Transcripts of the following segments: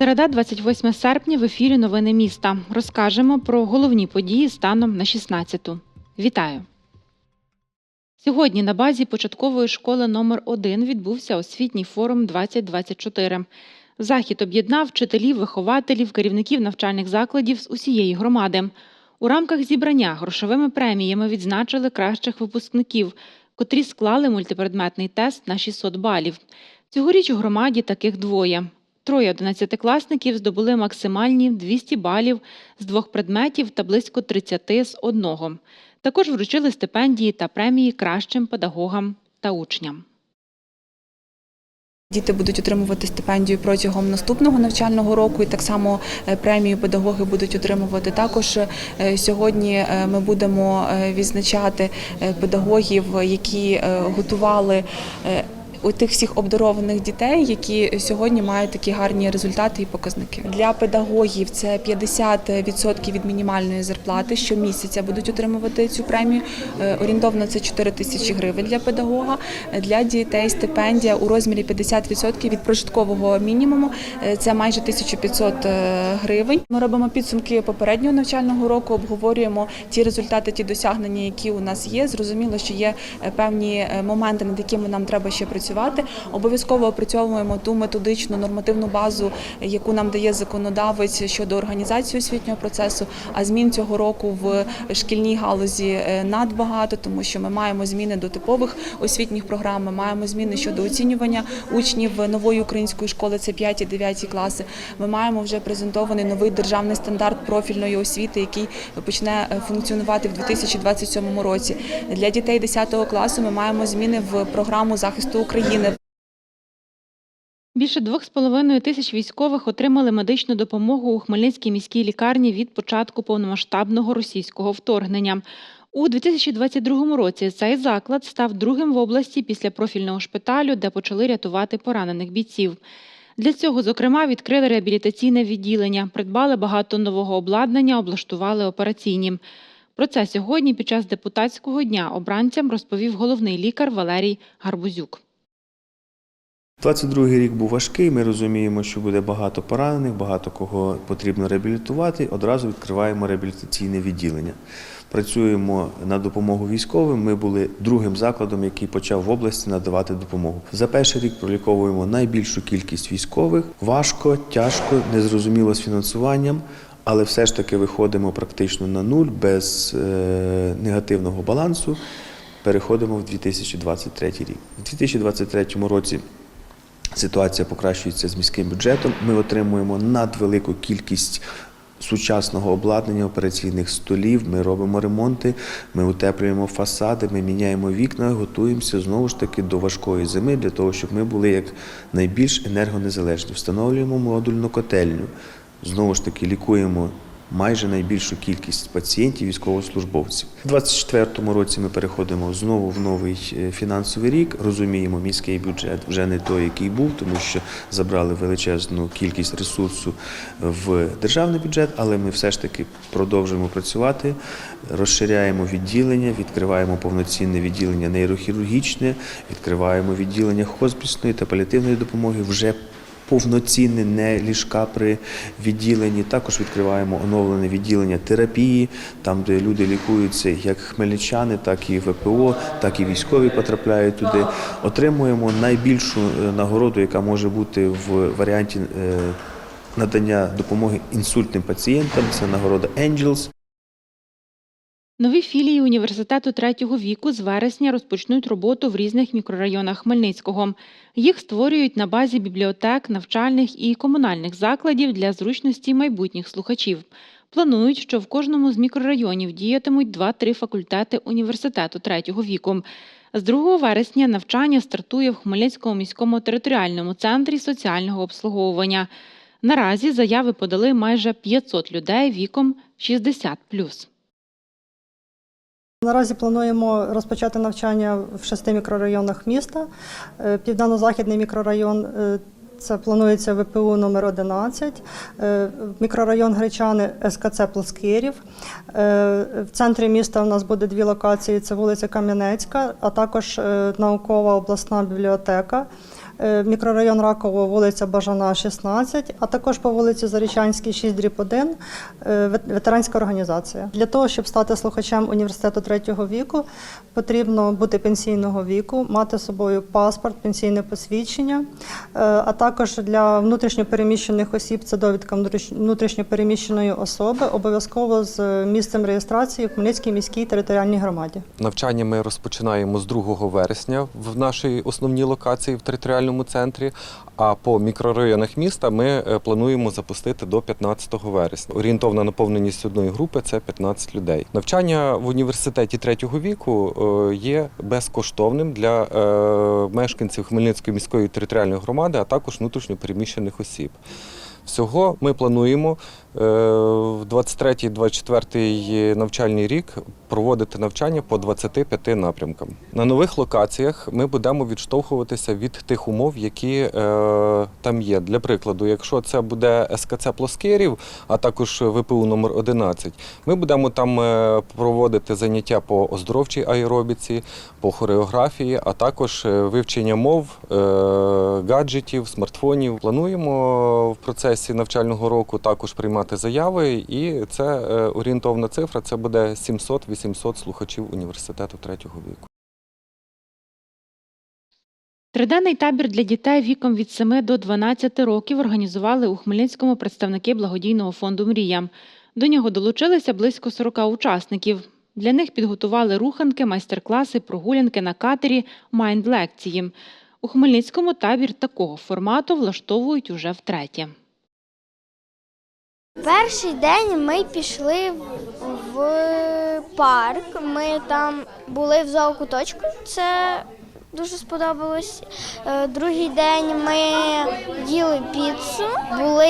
Середа, 28 серпня, в ефірі Новини міста. Розкажемо про головні події станом на 16-ту. Вітаю! Сьогодні на базі початкової школи номер 1 відбувся освітній форум 2024. Захід об'єднав вчителів, вихователів, керівників навчальних закладів з усієї громади. У рамках зібрання грошовими преміями відзначили кращих випускників, котрі склали мультипредметний тест на 600 балів. Цьогоріч у громаді таких двоє. Троє одинадцятикласників здобули максимальні 200 балів з двох предметів та близько 30 з одного. Також вручили стипендії та премії кращим педагогам та учням. Діти будуть отримувати стипендію протягом наступного навчального року, і так само е, премію педагоги будуть отримувати. Також е, сьогодні е, ми будемо відзначати педагогів, які готували. У тих всіх обдарованих дітей, які сьогодні мають такі гарні результати і показники для педагогів, це 50% від мінімальної зарплати. Щомісяця будуть отримувати цю премію. Е, Орієнтовно це 4 тисячі гривень для педагога. Для дітей стипендія у розмірі 50% від прожиткового мінімуму. Е, Це майже 1500 е, гривень. Ми робимо підсумки попереднього навчального року, обговорюємо ті результати, ті досягнення, які у нас є. Зрозуміло, що є певні моменти, над якими нам треба ще працювати. Обов'язково опрацьовуємо ту методичну нормативну базу, яку нам дає законодавець щодо організації освітнього процесу. А змін цього року в шкільній галузі е, надбагато, тому що ми маємо зміни до типових освітніх програм. Ми маємо зміни щодо оцінювання учнів нової української школи. Це 5-9 класи. Ми маємо вже презентований новий державний стандарт профільної освіти, який почне е, функціонувати в 2027 році. Для дітей 10 класу ми маємо зміни в програму захисту України. Більше двох з половиною тисяч військових отримали медичну допомогу у Хмельницькій міській лікарні від початку повномасштабного російського вторгнення. У 2022 році цей заклад став другим в області після профільного шпиталю, де почали рятувати поранених бійців. Для цього, зокрема, відкрили реабілітаційне відділення, придбали багато нового обладнання, облаштували операційні. Про це сьогодні під час депутатського дня обранцям розповів головний лікар Валерій Гарбузюк. 22-й рік був важкий. Ми розуміємо, що буде багато поранених, багато кого потрібно реабілітувати. Одразу відкриваємо реабілітаційне відділення. Працюємо на допомогу військовим. Ми були другим закладом, який почав в області надавати допомогу. За перший рік проліковуємо найбільшу кількість військових. Важко, тяжко, незрозуміло з фінансуванням. Але все ж таки виходимо практично на нуль без е, негативного балансу. Переходимо в 2023 рік. У 2023 році Ситуація покращується з міським бюджетом. Ми отримуємо надвелику кількість сучасного обладнання, операційних столів. Ми робимо ремонти, ми утеплюємо фасади, ми міняємо вікна, готуємося знову ж таки до важкої зими для того, щоб ми були як найбільш енергонезалежні. Встановлюємо модульну котельню. Знову ж таки, лікуємо майже найбільшу кількість пацієнтів, військовослужбовців. У 2024 році ми переходимо знову в новий е, фінансовий рік. Розуміємо, міський бюджет вже не той, який був, тому що забрали величезну кількість ресурсу в державний бюджет, але ми все ж таки продовжуємо працювати, розширяємо відділення, відкриваємо повноцінне відділення нейрохірургічне, відкриваємо відділення хоспісної та паліативної допомоги вже повноцінне, не ліжка при відділенні. Також відкриваємо оновлене відділення терапії, там, де люди лікуються як хмельничани, так і ВПО, так і військові потрапляють туди. Отримуємо найбільшу е, нагороду, яка може бути в варіанті е, надання допомоги інсультним пацієнтам. Це нагорода Angels. Нові філії університету третього віку з вересня розпочнуть роботу в різних мікрорайонах Хмельницького. Їх створюють на базі бібліотек, навчальних і комунальних закладів для зручності майбутніх слухачів. Планують, що в кожному з мікрорайонів діятимуть 2-3 факультети університету третього віку. З 2 вересня навчання стартує в Хмельницькому міському територіальному центрі соціального обслуговування. Наразі заяви подали майже 500 людей віком 60+. Наразі плануємо розпочати навчання в шести мікрорайонах міста. Е, Південно-західний мікрорайон е, це планується ВПУ номер 11, е, мікрорайон Гречани СКЦ Плоскирів. В центрі міста у нас буде дві локації: це вулиця Кам'янецька, а також наукова обласна бібліотека. Е, мікрорайон Раково, вулиця Бажана, 16, а також по вулиці Зарічанській, 6 дріб 1, е, ветеранська організація. Для того, щоб стати слухачем університету третього віку, потрібно бути пенсійного віку, мати з собою паспорт, пенсійне посвідчення, е, а також для внутрішньопереміщених осіб це довідка внутріш- внутрішньопереміщеної особи, обов'язково з місцем реєстрації в Хмельницькій міській територіальній громаді. Навчання ми розпочинаємо з 2 вересня в нашій основній локації в територіальному центрі. А по мікрорайонах міста ми е, плануємо запустити до 15 вересня. Орієнтовна наповненість одної групи це 15 людей. Навчання в університеті третього віку е, є безкоштовним для е, мешканців Хмельницької міської територіальної громади, а також внутрішньопереміщених осіб. Всього ми плануємо е, в 23-24 навчальний рік проводити навчання по 25 напрямкам. На нових локаціях ми будемо відштовхуватися від тих умов, які е, там є. Для прикладу, якщо це буде СКЦ Плоскирів, а також ВПУ номер 11, ми будемо там е, проводити заняття по оздоровчій аеробіці, по хореографії, а також вивчення мов, гаджетів, смартфонів. Плануємо в процесі навчального року також приймати заяви, і це е, орієнтовна цифра. Це буде 700-800 слухачів університету третього віку. Триденний табір для дітей віком від 7 до 12 років організували у Хмельницькому представники благодійного фонду Мрія. До нього долучилися близько 40 учасників. Для них підготували руханки, майстер-класи, прогулянки на катері, майнд-лекції. У Хмельницькому табір такого формату влаштовують уже втретє. Перший день ми пішли в- парк. Ми там були в зоокуточку. Це дуже сподобалось. Е, Другий день ми їли піцу, були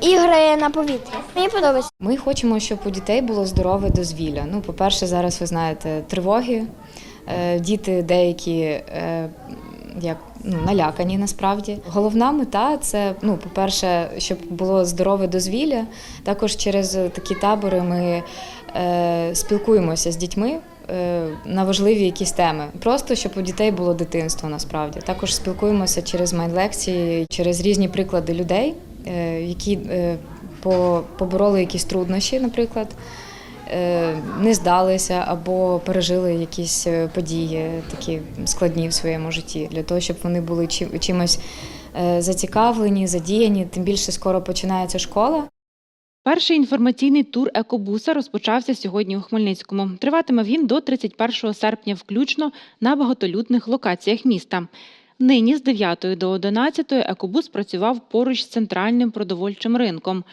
ігри на повітрі. Мені подобається. Ми хочемо, щоб у дітей було здорове дозвілля. Ну, по-перше, зараз ви знаєте тривоги. Е, Діти деякі е, як ну, налякані насправді. Головна мета це, ну, по-перше, щоб було здорове дозвілля. Також через такі табори ми е, спілкуємося з дітьми. е, На важливі якісь теми, просто щоб у дітей було дитинство насправді. Також спілкуємося через майнд-лекції, через різні приклади людей, е, які е, по- побороли якісь труднощі, наприклад, не здалися або пережили якісь е, події такі складні в своєму житті, для того, щоб вони були чимось е, зацікавлені, задіяні. Тим більше скоро починається школа. Перший інформаційний тур екобуса розпочався сьогодні у Хмельницькому. Триватиме він до 31 серпня, включно на багатолюдних локаціях міста. Нині з 9 до 11 екобус працював поруч з центральним продовольчим ринком.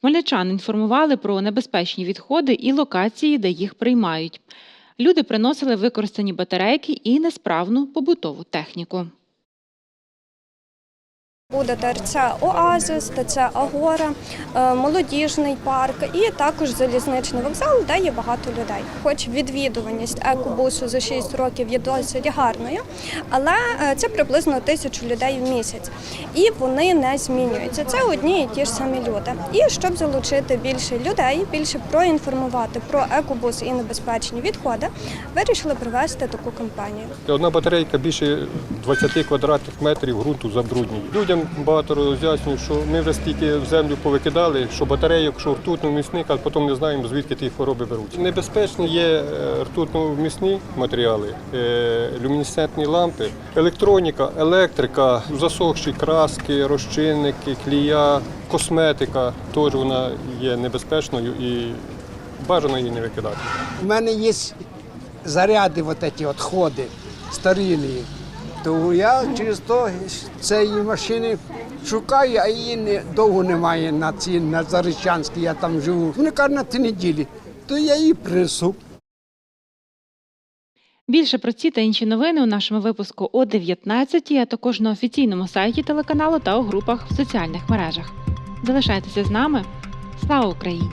Хмельничан інформували про небезпечні відходи і локації, де їх приймають. Люди приносили використані батарейки і несправну побутову техніку. Буде ТРЦ Оазис, ТЦ Агора, е, молодіжний парк і також залізничний вокзал, де є багато людей. Хоч відвідуваність екобусу за 6 років є досить гарною, але е, це приблизно тисячу людей в місяць. І вони не змінюються. Це одні і ті ж самі люди. І щоб залучити більше людей, більше проінформувати про екобус і небезпечні відходи, вирішили провести таку кампанію. Одна батарейка більше 20 квадратних метрів ґрунту забруднює. Людям багато роз'яснюють, що ми вже стільки в землю повикидали, що батарейок, що ртутно-вмісних, а потім не знаємо, звідки ті хвороби беруть. Небезпечні є е, ртутно-вмісні матеріали, е, люмінесцентні лампи, електроніка, електрика, засохші краски, розчинники, клія, косметика. Теж вона є небезпечною і бажано її не викидати. У мене є заряди, эти відходи старинні. То я через то цієї машини шукаю, а її не, довго немає на цій на Заричанській, я там живу. Вони кажуть, на ті неділі, то я її принесу. Більше про ці та інші новини у нашому випуску о 19 а також на офіційному сайті телеканалу та у групах в соціальних мережах. Залишайтеся з нами. Слава Україні!